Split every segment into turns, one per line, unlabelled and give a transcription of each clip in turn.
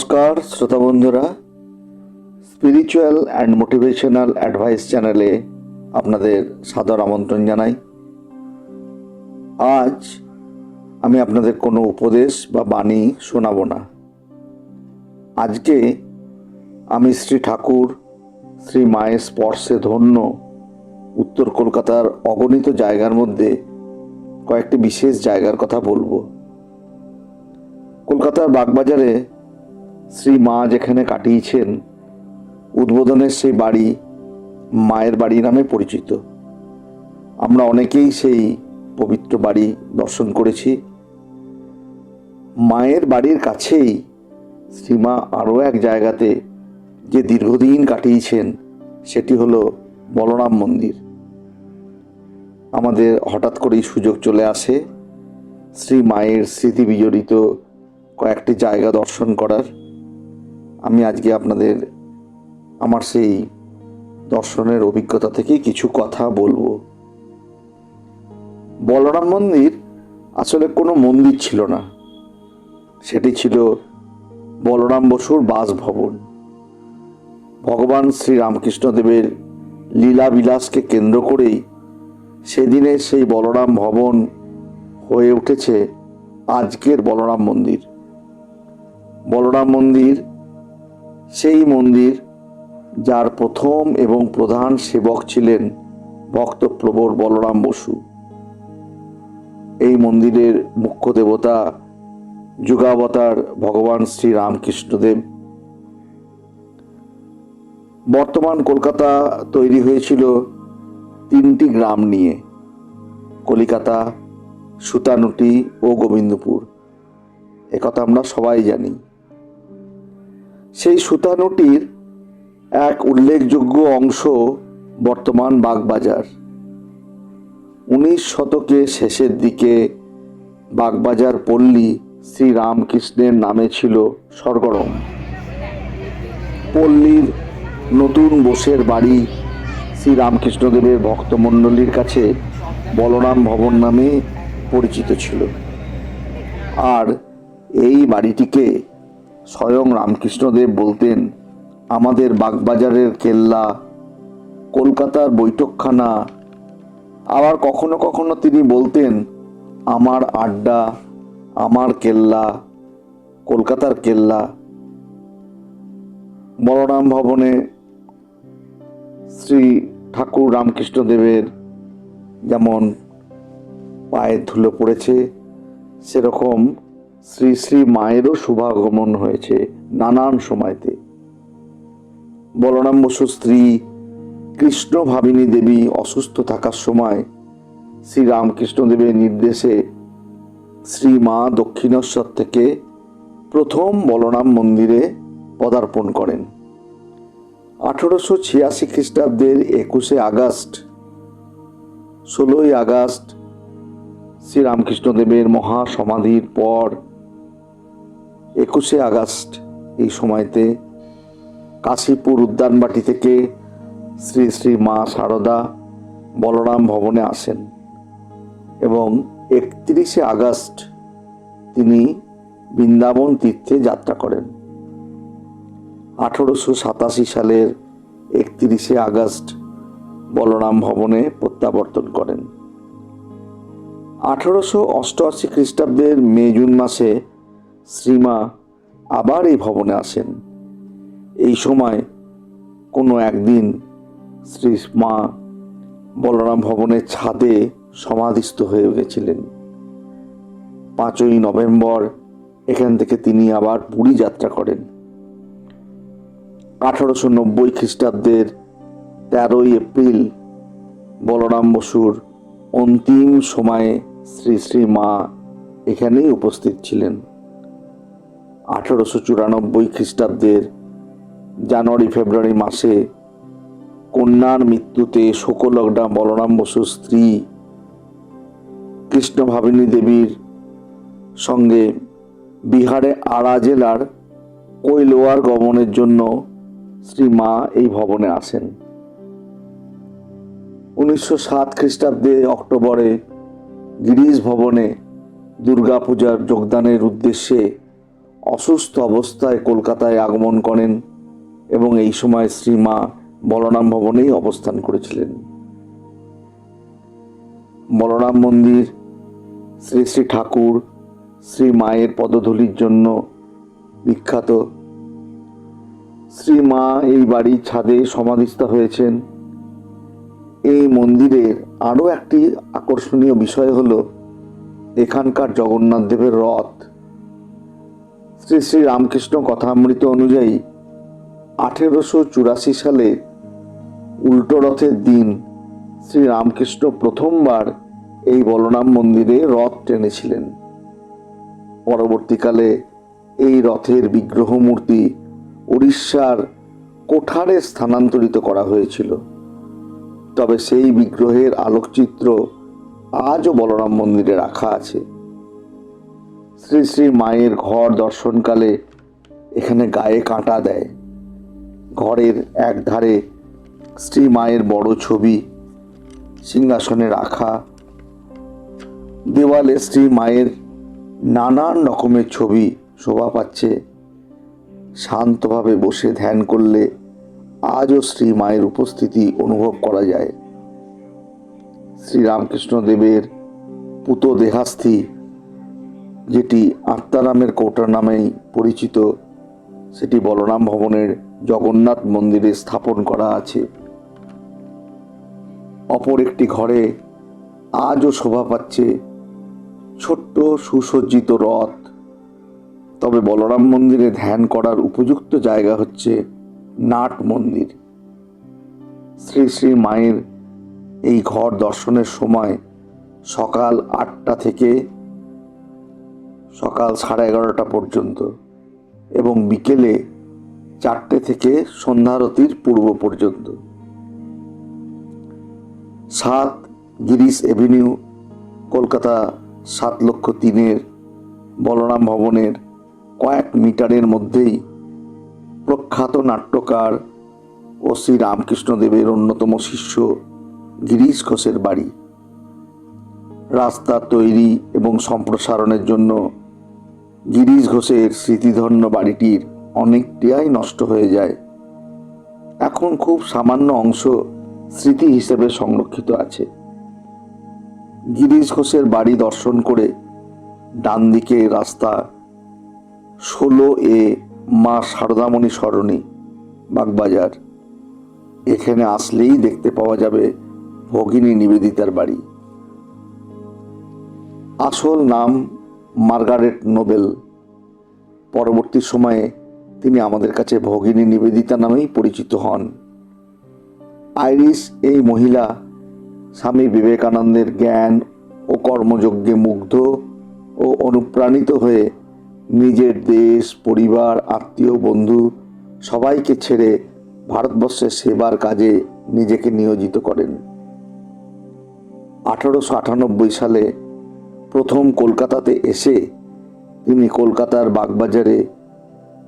নমস্কার, শ্রোতা বন্ধুরা। স্পিরিচুয়াল অ্যান্ড মোটিভেশনাল অ্যাডভাইস চ্যানেলে আপনাদের সাদর আমন্ত্রণ জানাই। আজ আমি আপনাদের কোনো উপদেশ বা বাণী শোনাবো না। আজকে আমি শ্রী ঠাকুর, শ্রী মায়ের স্পর্শে ধন্য উত্তর কলকাতার অগণিত জায়গার মধ্যে কয়েকটি বিশেষ জায়গার কথা বলব। কলকাতার বাগবাজারে শ্রী মা যেখানে কাটিয়েছেন উদ্বোধনের সেই বাড়ি মায়ের বাড়ি নামে পরিচিত। আমরা অনেকেই সেই পবিত্র বাড়ি দর্শন করেছি। মায়ের বাড়ির কাছেই শ্রীমা আরও এক জায়গাতে যে দীর্ঘদিন কাটিয়েছেন, সেটি হলো বলরাম মন্দির। আমাদের হঠাৎ করেই সুযোগ চলে আসে শ্রী মায়ের স্মৃতি বিজড়িত কয়েকটি জায়গা দর্শন করার। আমি আজকে আপনাদের আমার সেই দর্শনের অভিজ্ঞতা থেকে কিছু কথা বলব। বলরাম মন্দির আসলে কোনো মন্দির ছিল না। সেটি ছিল বলরাম বসুর বাসভবন। ভগবান শ্রী রামকৃষ্ণদেবের লীলা বিলাসকে কেন্দ্র করেই সেদিনের সেই বলরাম ভবন হয়ে উঠেছে আজকের বলরাম মন্দির। বলরাম মন্দির সেই মন্দির যার প্রথম এবং প্রধান সেবক ছিলেন ভক্তপ্রবর বলরাম বসু। এই মন্দিরের মুখ্য দেবতা যুগাবতার ভগবান শ্রী রামকৃষ্ণদেব। বর্তমান কলকাতা তৈরি হয়েছিল তিনটি গ্রাম নিয়ে, কলিকাতা, সুতানুটি ও গোবিন্দপুর। একথা আমরা সবাই জানি। সেই সুতানুটির এক উল্লেখযোগ্য অংশ বর্তমান বাগবাজার। উনিশ শতকের শেষের দিকে বাগবাজার পল্লী শ্রী রামকৃষ্ণের নামে ছিল সরগরম পল্লীর নতুন বোসের বাড়ি শ্রী রামকৃষ্ণদেবের ভক্তমণ্ডলীর কাছে বলরাম ভবন নামে পরিচিত ছিল। আর এই বাড়িটিকে স্বয়ং রামকৃষ্ণদেব বলতেন, আমাদের বাগবাজারের কেল্লা, কলকাতার বৈঠকখানা। আবার কখনো কখনো তিনি বলতেন, আমার আড্ডা, আমার কেল্লা, কলকাতার কেল্লা। বলরাম ভবনে শ্রী ঠাকুর রামকৃষ্ণদেবের যেমন পায়ের ধুলো পড়েছে, সেরকম শ্রী শ্রী মায়েরও শুভাগমন হয়েছে নানান সময়তে। বলরাম বসু স্ত্রী কৃষ্ণ ভাবিনী দেবী অসুস্থ থাকার সময় শ্রী রামকৃষ্ণদেবের নির্দেশে শ্রী মা দক্ষিণেশ্বর থেকে প্রথম বলরাম মন্দিরে পদার্পণ করেন। আঠেরোশো ছিয়াশি খ্রিস্টাব্দের একুশে আগস্ট, ষোলোই আগস্ট শ্রী রামকৃষ্ণদেবের মহা সমাধির পর একুশে আগস্ট এই সময়তে কাশীপুর উদ্যানবাটি থেকে শ্রী শ্রী মা সারদা বলরাম ভবনে আসেন এবং একত্রিশে আগস্ট তিনি বৃন্দাবন তীর্থে যাত্রা করেন। আঠেরোশো সাতাশি সালের একত্রিশে আগস্ট বলরাম ভবনে প্রত্যাবর্তন করেন। আঠেরোশো অষ্টআশি খ্রিস্টাব্দের মে জুন মাসে শ্রীমা আবার এই ভবনে আসেন। এই সময় কোনো একদিন শ্রী মা বলরাম ভবনের ছাদে সমাধিস্থ হয়ে গেছিলেন। পাঁচই নভেম্বর এখান থেকে তিনি আবার পুরী যাত্রা করেন। আঠারোশো নব্বই খ্রিস্টাব্দের তেরোই এপ্রিল বলরাম বসুর অন্তিম সময়ে শ্রী শ্রী মা এখানেই উপস্থিত ছিলেন। আঠারোশো চুরানব্বই খ্রিস্টাব্দের জানুয়ারি ফেব্রুয়ারি মাসে কন্যার মৃত্যুতে শোকলগ্না বলরাম বসুর স্ত্রী কৃষ্ণ ভাবিনী দেবীর সঙ্গে বিহারে আড়া জেলার কৈলোয়ার গমনের জন্য শ্রী মা এই ভবনে আসেন। উনিশশো সাত খ্রিস্টাব্দে অক্টোবরে গিরিশ ভবনে দুর্গাপূজার যোগদানের উদ্দেশ্যে অসুস্থ অবস্থায় কলকাতায় আগমন করেন এবং এই সময় শ্রীমা বলরাম ভবনেই অবস্থান করেছিলেন। বলরাম মন্দির, শ্রী শ্রী ঠাকুর, শ্রী মায়ের পদধূলির জন্য বিখ্যাত। শ্রী মা এই বাড়ির ছাদে সমাধিস্থ হয়েছেন। এই মন্দিরের আরও একটি আকর্ষণীয় বিষয় হলো, এখানকার জগন্নাথ দেবের রথ। শ্রী শ্রী রামকৃষ্ণ কথামৃত অনুযায়ী আঠেরোশো চুরাশি সালে উল্টো রথের দিন শ্রী রামকৃষ্ণ প্রথমবার এই বলরাম মন্দিরে রথ টেনেছিলেন। পরবর্তীকালে এই রথের বিগ্রহ মূর্তি উড়িষ্যার কোঠারে স্থানান্তরিত করা হয়েছিল। তবে সেই বিগ্রহের আলোকচিত্র আজও বলরাম মন্দিরে রাখা আছে। শ্রী শ্রী মায়ের ঘর দর্শনকালে এখানে গায়ে কাঁটা দেয়। ঘরের এক ধারে শ্রী মায়ের বড় ছবি, সিংহাসনে রাখা। দেওয়ালে শ্রী মায়ের নানান রকমের ছবি শোভা পাচ্ছে। শান্তভাবে বসে ধ্যান করলে আজও শ্রী মায়ের উপস্থিতি অনুভব করা যায়। শ্রীরামকৃষ্ণ দেবের পুত দেহাস্থি যেটি আত্মারামের কৌটা নামেই পরিচিত, সেটি বলরাম ভবনের জগন্নাথ মন্দিরে স্থাপন করা আছে। অপর একটি ঘরে আজও শোভা পাচ্ছে ছোট্ট সুসজ্জিত রথ। তবে বলরাম মন্দিরে ধ্যান করার উপযুক্ত জায়গা হচ্ছে নাট মন্দির। শ্রী শ্রী মায়ের এই ঘর দর্শনের সময় সকাল আটটা থেকে সকাল সাড়ে এগারোটা পর্যন্ত এবং বিকেলে চারটে থেকে সন্ধ্যারতির পূর্ব পর্যন্ত। সাত গিরিশ এভিনিউ, কলকাতা সাত লক্ষ তিনের বলরাম ভবনের কয়েক মিটারের মধ্যেই প্রখ্যাত নাট্যকার ও শ্রী রামকৃষ্ণ দেবের অন্যতম শিষ্য গিরিশ ঘোষের বাড়ি। রাস্তা তৈরি এবং সম্প্রসারণের জন্য গিরিশ ঘোষের স্মৃতিধন্য বাড়িটির অনেকটাই নষ্ট হয়ে যায়। এখন খুব সামান্য অংশ স্মৃতি হিসেবে সংরক্ষিত আছে। গিরিশ ঘোষের বাড়ি দর্শন করে ডান দিকে রাস্তা ষোলো এ মা সারদামণি সরণি, বাগবাজার। এখানে আসলেই দেখতে পাওয়া যাবে ভগিনী নিবেদিতার বাড়ি। আসল নাম মার্গারেট নোবেল। পরবর্তী সময়ে তিনি আমাদের কাছে ভগিনী নিবেদিতা নামেই পরিচিত হন। আইরিশ এই মহিলা স্বামী বিবেকানন্দের জ্ঞান ও কর্মযজ্ঞে মুগ্ধ ও অনুপ্রাণিত হয়ে নিজের দেশ, পরিবার, আত্মীয়, বন্ধু সবাইকে ছেড়ে ভারতবর্ষের সেবার কাজে নিজেকে নিয়োজিত করেন। আঠারোশো আটানব্বই সালে প্রথম কলকাতাতে এসে তিনি কলকাতার বাগবাজারে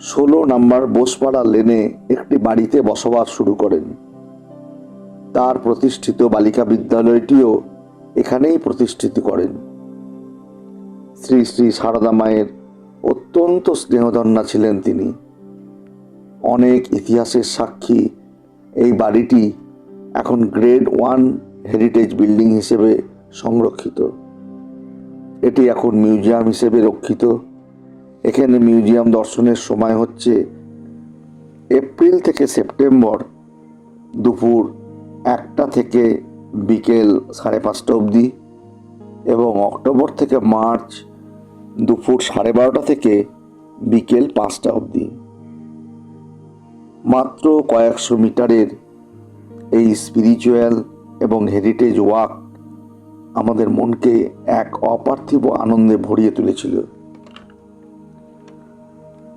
ষোলো নম্বর বোসপাড়া লেনে একটি বাড়িতে বসবাস শুরু করেন। তার প্রতিষ্ঠিত বালিকা বিদ্যালয়টিও এখানেই প্রতিষ্ঠিত করেন। শ্রী শ্রী সারদা মায়ের অত্যন্ত স্নেহধন্যা ছিলেন তিনি। অনেক ইতিহাসের সাক্ষী এই বাড়িটি এখন গ্রেড ওয়ান হেরিটেজ বিল্ডিং হিসেবে সংরক্ষিত। এটি এখন মিউজিয়াম হিসেবে রক্ষিত। এখানে মিউজিয়াম দর্শনের সময় হচ্ছে এপ্রিল থেকে সেপ্টেম্বর দুপুর একটা থেকে বিকেল সাড়ে পাঁচটা অবধি এবং অক্টোবর থেকে মার্চ দুপুর সাড়ে বারোটা থেকে বিকেল পাঁচটা অবধি। মাত্র কয়েকশো মিটারের এই স্পিরিচুয়াল এবং হেরিটেজ ওয়াক আমাদের মনকে এক অপার্থিব আনন্দে ভরিয়ে তুলেছিল।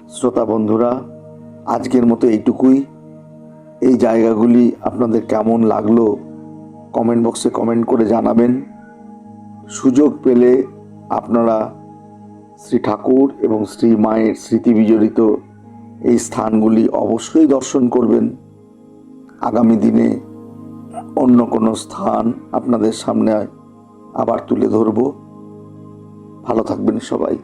শ্রোতা বন্ধুরা, আজকের মতো এইটুকুই। এই জায়গাগুলি আপনাদের কেমন লাগল কমেন্ট বক্সে কমেন্ট করে জানাবেন। সুযোগ পেলে আপনারা শ্রী ঠাকুর এবং শ্রী মায়ের স্মৃতি বিজড়িত এই স্থানগুলি অবশ্যই দর্শন করবেন। আগামী দিনে অন্য কোনো স্থান আপনাদের সামনে আবার তুলে ধরব। ভালো থাকবেন সবাই।